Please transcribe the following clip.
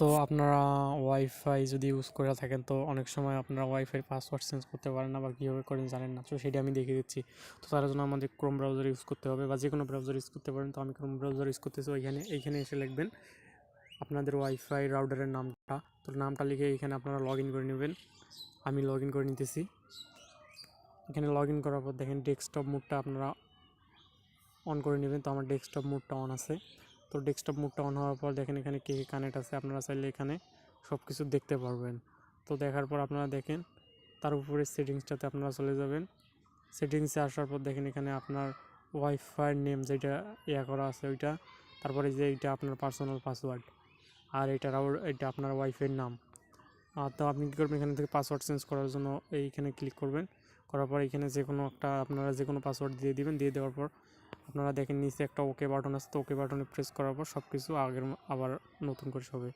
তো আপনারা ওয়াইফাই যদি ইউজ করে থাকেন, তো অনেক সময় আপনারা ওয়াইফাই পাসওয়ার্ড চেঞ্জ করতে পারেন না বা কীভাবে করেন জানেন না। তো সেটা আমি দেখিয়ে দিচ্ছি। তো তার জন্য আমাদের ক্রোম ব্রাউজার ইউজ করতে হবে বা যে কোনো ব্রাউজার ইউজ করতে পারেন। তো আমি ক্রোম ব্রাউজার ইউজ করতেছি, ওইখানে এইখানে এসে লিখবেন আপনাদের ওয়াইফাই রাউডারের নামটা। তো নামটা লিখে এখানে আপনারা লগ ইন করে নেবেন। আমি লগ ইন করে নিতেছি। এখানে লগ ইন করার পর দেখেন ডেস্কটপ মুডটা আপনারা অন করে নেবেন। তো আমার ডেস্কটপ মুডটা অন আছে। তো ডেস্কটপ মোডটা অন হওয়ার পর দেখেন এখানে কে কে কানেক্ট আছে, আপনারা চাইলে এখানে সব কিছু দেখতে পারবেন। তো দেখার পর আপনারা দেখেন, তার উপরে সেটিংসটাতে আপনারা চলে যাবেন। সেটিংসে আসার পর দেখেন এখানে আপনার ওয়াইফাই নেম যেটা ইয়া করা আছে ওইটা, তারপরে যে এইটা আপনার পার্সোনাল পাসওয়ার্ড আর এটা রাউড এটা আপনার ওয়াইফাইয়ের নাম। আর তো আপনি কী করবেন, এখান থেকে পাসওয়ার্ড চেঞ্জ করার জন্য এইখানে ক্লিক করবেন। করার পর এখানে যে কোনো একটা আপনারা যে কোনো পাসওয়ার্ড দিয়ে দিবেন, দিয়ে দেওয়ার পর আপনারা দেখেন নিচে একটা ওকে বাটন তো ওকে বাটনে প্রেস করার পর সব কিছু আগের আবার নতুন করে হবে